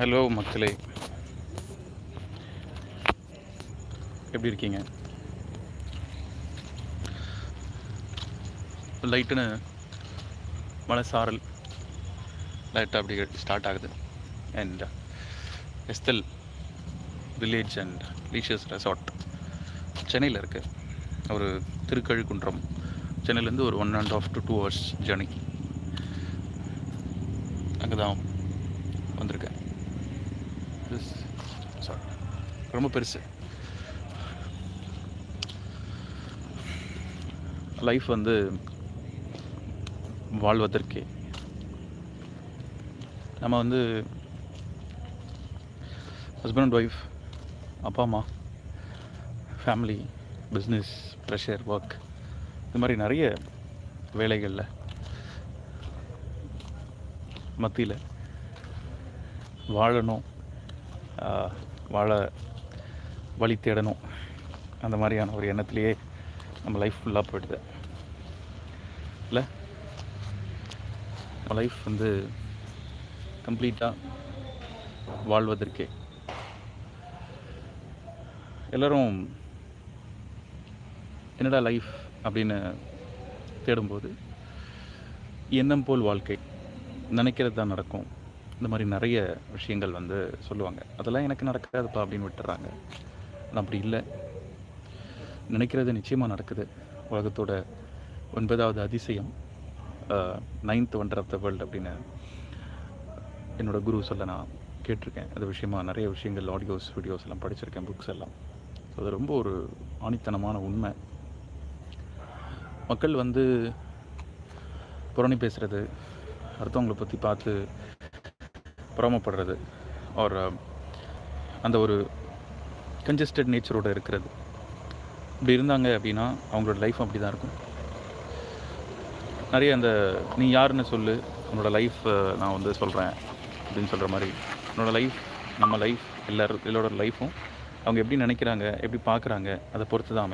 Hello மக்களே. எப்படி இருக்கீங்க? லைட்டுன்னு மழை சாரல். லைட்டாக அப்படி ஸ்டார்ட் ஆகுது. And Esthell village and leisures resort சென்னையில் இருக்குது ஒரு திருக்கழுக்குன்றம். சென்னையிலேருந்து ஒரு one and half to two hours journey அங்கே தான் வந்திருக்கேன். சாரி ரொம்ப பெருசு. லைஃப் வந்து வாழ்வதற்கே. நம்ம வந்து ஹஸ்பண்ட் அண்ட் ஒய்ஃப் அப்பா அம்மா ஃபேமிலி பிஸ்னஸ் ப்ரெஷர் ஒர்க் இது மாதிரி நிறைய வேலைகளில் மத்தியில் வாழணும். வாழ வழி தேடணும். அந்த மாதிரியான ஒரு எண்ணத்துலேயே நம்ம லைஃப் ஃபுல்லாக போயிடுது. இல்லை? நம்ம லைஃப் வந்து கம்ப்ளீட்டாக வாழ்வதற்கே. எல்லோரும் என்னடா லைஃப் அப்படின்னு தேடும்போது எண்ணம் போல் வாழ்க்கை நினைக்கிறது தான் நடக்கும். இந்த மாதிரி நிறைய விஷயங்கள் வந்து சொல்லுவாங்க. அதெல்லாம் எனக்கு நடக்காதுப்பா அப்படின்னு விட்டுறாங்க. நான் அப்படி இல்லை. நினைக்கிறது நிச்சயமாக நடக்குது. உலகத்தோட ஒன்பதாவது அதிசயம் ninth wonder of the world அப்படின்னு என்னோடய குரு சொல்ல நான் கேட்டிருக்கேன். அது விஷயமா நிறைய விஷயங்கள் ஆடியோஸ் வீடியோஸ் எல்லாம் படிச்சிருக்கேன் புக்ஸ் எல்லாம். ஸோ அது ரொம்ப ஒரு ஆணித்தனமான உண்மை. மக்கள் வந்து புறணி பேசுகிறது அடுத்தவங்களை பற்றி பார்த்து பிரமப்படுறது ஒரு uh, அந்த ஒரு கன்ஜஸ்டட் நேச்சரோட இருக்கிறது. இப்படி இருந்தாங்க அப்படின்னா அவங்களோட லைஃப் அப்படி தான் இருக்கும். நிறைய அந்த நீ யாருன்னு சொல்லு உன்னோட லைஃப் நான் வந்து சொல்கிறேன் அப்படின்னு சொல்கிற மாதிரி. என்னோட லைஃப் நம்ம லைஃப் எல்லாரும் எல்லோட லைஃப்பும் அவங்க எப்படி நினைக்கிறாங்க எப்படி பார்க்குறாங்க அதை பொறுத்து தான் அமையும்